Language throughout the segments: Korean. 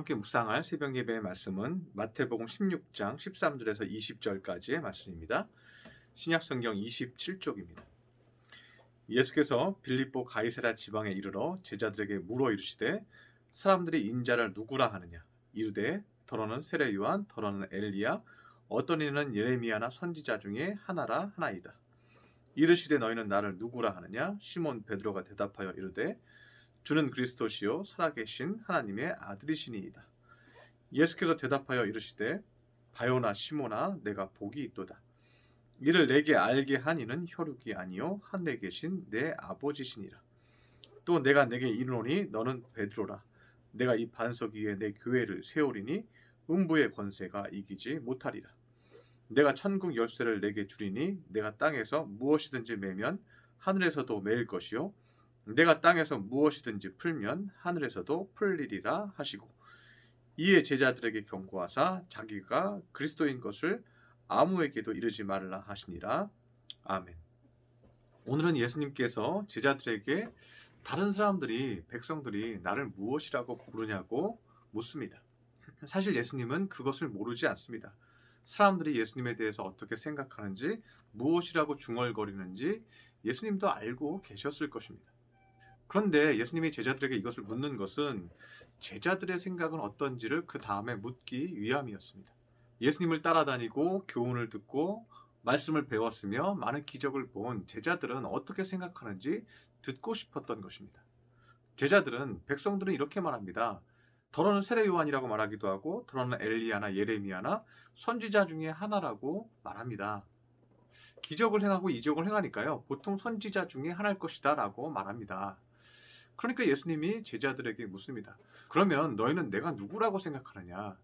함께 묵상할 새벽 예배의 말씀은 마태복음 16장 13절에서 20절까지의 말씀입니다. 신약 성경 27쪽입니다. 예수께서 빌립보 가이사랴 지방에 이르러 제자들에게 물어 이르시되 사람들이 인자를 누구라 하느냐 이르되 더러는 세례 요한 더러는 엘리야 어떤 이는 예레미야나 선지자 중에 하나라 하나이다. 이르시되 너희는 나를 누구라 하느냐 시몬 베드로가 대답하여 이르되 주는 그리스도시요 살아계신 하나님의 아들이시니이다. 예수께서 대답하여 이르시되 바요나 시모나 내가 복이 있도다. 이를 내게 알게 한 이는 혈육이 아니요 하늘에 계신 내 아버지시니라. 또 내가 내게 이르노니 너는 베드로라. 내가 이 반석 위에 내 교회를 세우리니 음부의 권세가 이기지 못하리라. 내가 천국 열쇠를 내게 주리니 내가 땅에서 무엇이든지 매면 하늘에서도 매일 것이요 내가 땅에서 무엇이든지 풀면 하늘에서도 풀리리라 하시고 이에 제자들에게 경고하사 자기가 그리스도인 것을 아무에게도 이르지 말라 하시니라 아멘. 오늘은 예수님께서 제자들에게 다른 사람들이 백성들이 나를 무엇이라고 부르냐고 묻습니다. 사실 예수님은 그것을 모르지 않습니다. 사람들이 예수님에 대해서 어떻게 생각하는지 무엇이라고 중얼거리는지 예수님도 알고 계셨을 것입니다. 그런데 예수님이 제자들에게 이것을 묻는 것은 제자들의 생각은 어떤지를 그 다음에 묻기 위함이었습니다. 예수님을 따라다니고 교훈을 듣고 말씀을 배웠으며 많은 기적을 본 제자들은 어떻게 생각하는지 듣고 싶었던 것입니다. 제자들은 백성들은 이렇게 말합니다. 더러는 세례 요한이라고 말하기도 하고 더러는 엘리야나 예레미야나 선지자 중에 하나라고 말합니다. 기적을 행하고 이적을 행하니까요. 보통 선지자 중에 하나일 것이다라고 말합니다. 그러니까 예수님이 제자들에게 묻습니다. 그러면 너희는 내가 누구라고 생각하느냐?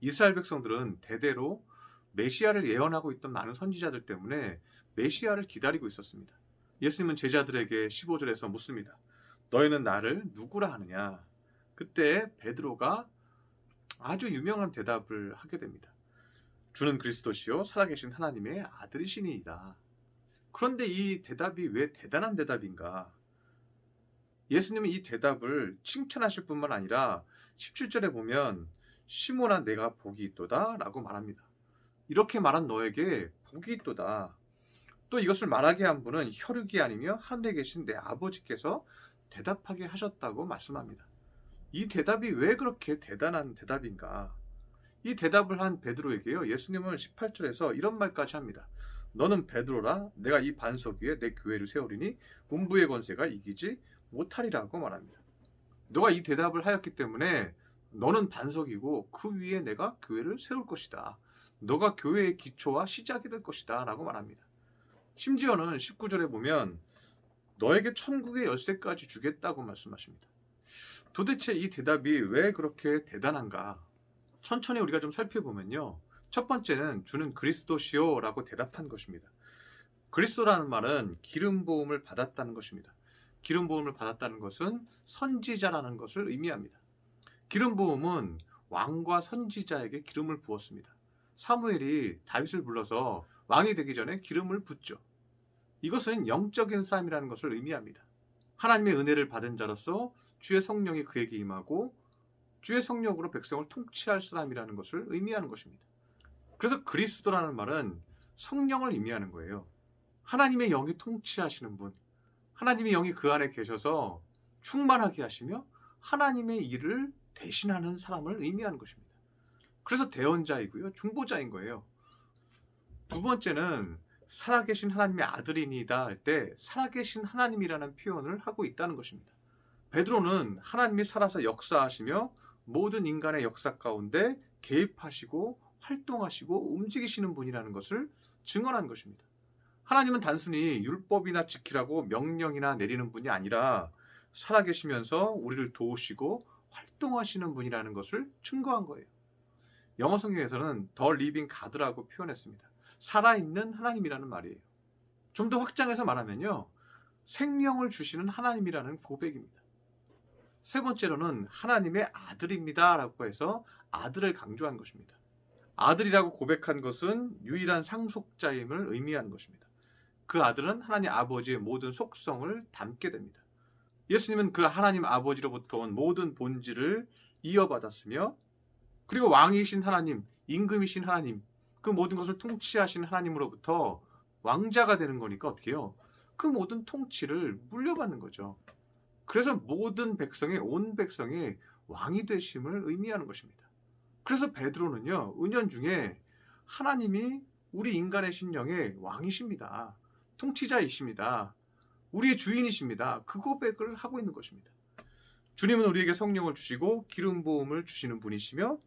이스라엘 백성들은 대대로 메시아를 예언하고 있던 많은 선지자들 때문에 메시아를 기다리고 있었습니다. 예수님은 제자들에게 15절에서 묻습니다. 너희는 나를 누구라 하느냐? 그때 베드로가 아주 유명한 대답을 하게 됩니다. 주는 그리스도시요 살아계신 하나님의 아들이시니이다. 그런데 이 대답이 왜 대단한 대답인가? 예수님은 이 대답을 칭찬하실 뿐만 아니라 17절에 보면 시몬아 내가 복이 있도다 라고 말합니다. 이렇게 말한 너에게 복이 있도다. 또 이것을 말하게 한 분은 혈육이 아니며 하늘에 계신 내 아버지께서 대답하게 하셨다고 말씀합니다. 이 대답이 왜 그렇게 대단한 대답인가? 이 대답을 한 베드로에게요. 예수님은 18절에서 이런 말까지 합니다. 너는 베드로라 내가 이 반석 위에 내 교회를 세우리니 음부의 권세가 이기지 못하리라고 말합니다. 너가 이 대답을 하였기 때문에 너는 반석이고 그 위에 내가 교회를 세울 것이다. 너가 교회의 기초와 시작이 될 것이다. 라고 말합니다. 심지어는 19절에 보면 너에게 천국의 열쇠까지 주겠다고 말씀하십니다. 도대체 이 대답이 왜 그렇게 대단한가? 천천히 우리가 좀 살펴보면요. 첫 번째는 주는 그리스도시오라고 대답한 것입니다. 그리스도라는 말은 기름 부음을 받았다는 것입니다. 기름 부음을 받았다는 것은 선지자라는 것을 의미합니다. 기름 부음은 왕과 선지자에게 기름을 부었습니다. 사무엘이 다윗을 불러서 왕이 되기 전에 기름을 붓죠. 이것은 영적인 사람이라는 것을 의미합니다. 하나님의 은혜를 받은 자로서 주의 성령이 그에게 임하고 주의 성령으로 백성을 통치할 사람이라는 것을 의미하는 것입니다. 그래서 그리스도라는 말은 성령을 의미하는 거예요. 하나님의 영이 통치하시는 분, 하나님의 영이 그 안에 계셔서 충만하게 하시며 하나님의 일을 대신하는 사람을 의미하는 것입니다. 그래서 대언자이고요. 중보자인 거예요. 두 번째는 살아계신 하나님의 아들이니다 할 때 살아계신 하나님이라는 표현을 하고 있다는 것입니다. 베드로는 하나님이 살아서 역사하시며 모든 인간의 역사 가운데 개입하시고 활동하시고 움직이시는 분이라는 것을 증언한 것입니다. 하나님은 단순히 율법이나 지키라고 명령이나 내리는 분이 아니라 살아계시면서 우리를 도우시고 활동하시는 분이라는 것을 증거한 거예요. 영어 성경에서는 더 리빙 가드라고 표현했습니다. 살아있는 하나님이라는 말이에요. 좀 더 확장해서 말하면요. 생명을 주시는 하나님이라는 고백입니다. 세 번째로는 하나님의 아들입니다. 라고 해서 아들을 강조한 것입니다. 아들이라고 고백한 것은 유일한 상속자임을 의미하는 것입니다. 그 아들은 하나님 아버지의 모든 속성을 담게 됩니다. 예수님은 그 하나님 아버지로부터 온 모든 본질을 이어받았으며 그리고 왕이신 하나님, 임금이신 하나님, 그 모든 것을 통치하신 하나님으로부터 왕자가 되는 거니까 어떻게 해요? 그 모든 통치를 물려받는 거죠. 그래서 모든 백성의 온 백성의 왕이 되심을 의미하는 것입니다. 그래서 베드로는요. 은연 중에 하나님이 우리 인간의 심령의 왕이십니다. 통치자이십니다. 우리의 주인이십니다. 그 고백을 하고 있는 것입니다. 주님은 우리에게 성령을 주시고 기름 부음을 주시는 분이시며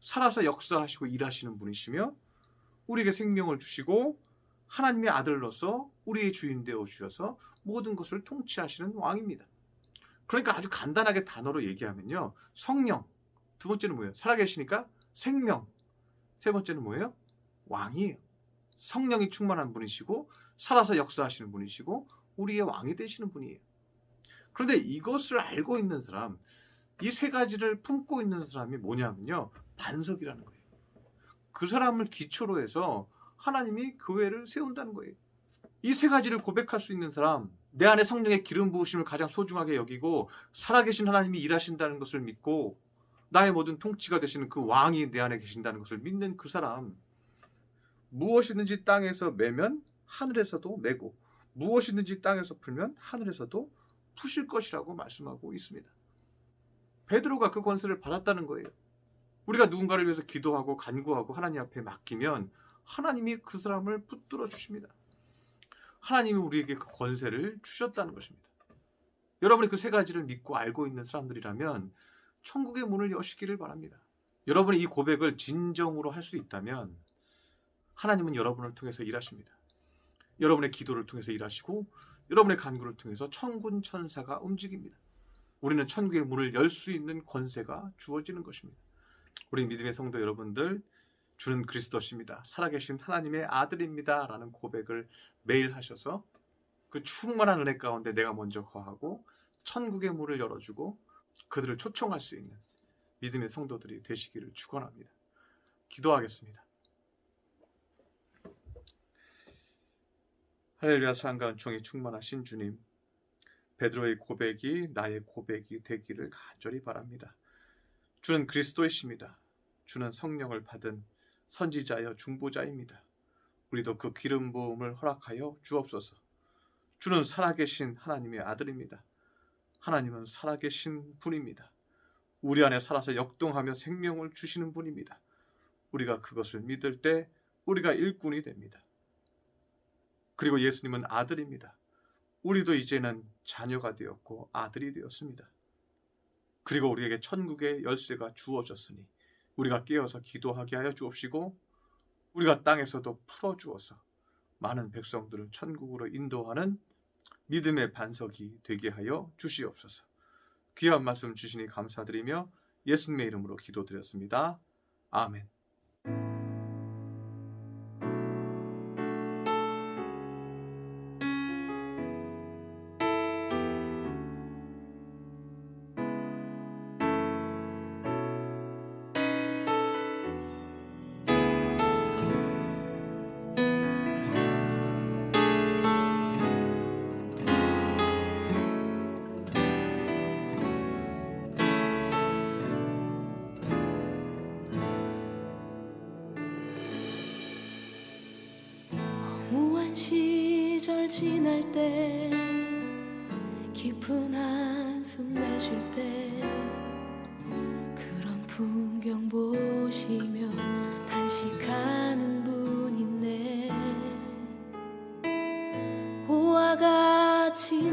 살아서 역사하시고 일하시는 분이시며 우리에게 생명을 주시고 하나님의 아들로서 우리의 주인 되어 주셔서 모든 것을 통치하시는 왕입니다. 그러니까 아주 간단하게 단어로 얘기하면요. 성령. 두 번째는 뭐예요? 살아계시니까 생명. 세 번째는 뭐예요? 왕이에요. 성령이 충만한 분이시고 살아서 역사하시는 분이시고 우리의 왕이 되시는 분이에요. 그런데 이것을 알고 있는 사람, 이 세 가지를 품고 있는 사람이 뭐냐면요. 반석이라는 거예요. 그 사람을 기초로 해서 하나님이 교회를 세운다는 거예요. 이 세 가지를 고백할 수 있는 사람, 내 안에 성령의 기름 부으심을 가장 소중하게 여기고 살아계신 하나님이 일하신다는 것을 믿고 나의 모든 통치가 되시는 그 왕이 내 안에 계신다는 것을 믿는 그 사람 무엇이든지 땅에서 매면 하늘에서도 매고 무엇이든지 땅에서 풀면 하늘에서도 푸실 것이라고 말씀하고 있습니다. 베드로가 그 권세를 받았다는 거예요. 우리가 누군가를 위해서 기도하고 간구하고 하나님 앞에 맡기면 하나님이 그 사람을 붙들어 주십니다. 하나님이 우리에게 그 권세를 주셨다는 것입니다. 여러분이 그 세 가지를 믿고 알고 있는 사람들이라면 천국의 문을 여시기를 바랍니다. 여러분이 이 고백을 진정으로 할 수 있다면 하나님은 여러분을 통해서 일하십니다. 여러분의 기도를 통해서 일하시고 여러분의 간구를 통해서 천군 천사가 움직입니다. 우리는 천국의 문을 열 수 있는 권세가 주어지는 것입니다. 우리 믿음의 성도 여러분들 주는 그리스도십니다. 살아계신 하나님의 아들입니다. 라는 고백을 매일 하셔서 그 충만한 은혜 가운데 내가 먼저 거하고 천국의 문을 열어주고 그들을 초청할 수 있는 믿음의 성도들이 되시기를 축원합니다. 기도하겠습니다. 할렐루야 은총이 충만하신 주님 베드로의 고백이 나의 고백이 되기를 간절히 바랍니다. 주는 그리스도이십니다. 주는 성령을 받은 선지자여 중보자입니다. 우리도 그 기름 부음을 허락하여 주옵소서. 주는 살아계신 하나님의 아들입니다. 하나님은 살아계신 분입니다. 우리 안에 살아서 역동하며 생명을 주시는 분입니다. 우리가 그것을 믿을 때 우리가 일꾼이 됩니다. 그리고 예수님은 아들입니다. 우리도 이제는 자녀가 되었고 아들이 되었습니다. 그리고 우리에게 천국의 열쇠가 주어졌으니 우리가 깨어서 기도하게 하여 주옵시고 우리가 땅에서도 풀어 주어서 많은 백성들을 천국으로 인도하는 믿음의 반석이 되게 하여 주시옵소서. 귀한 말씀 주시니 감사드리며 예수님의 이름으로 기도드렸습니다. 아멘. 무한 시절 지날 때 깊은 한숨 내쉴 때 그런 풍경 보시며 단식하는 분 있네 고와 같이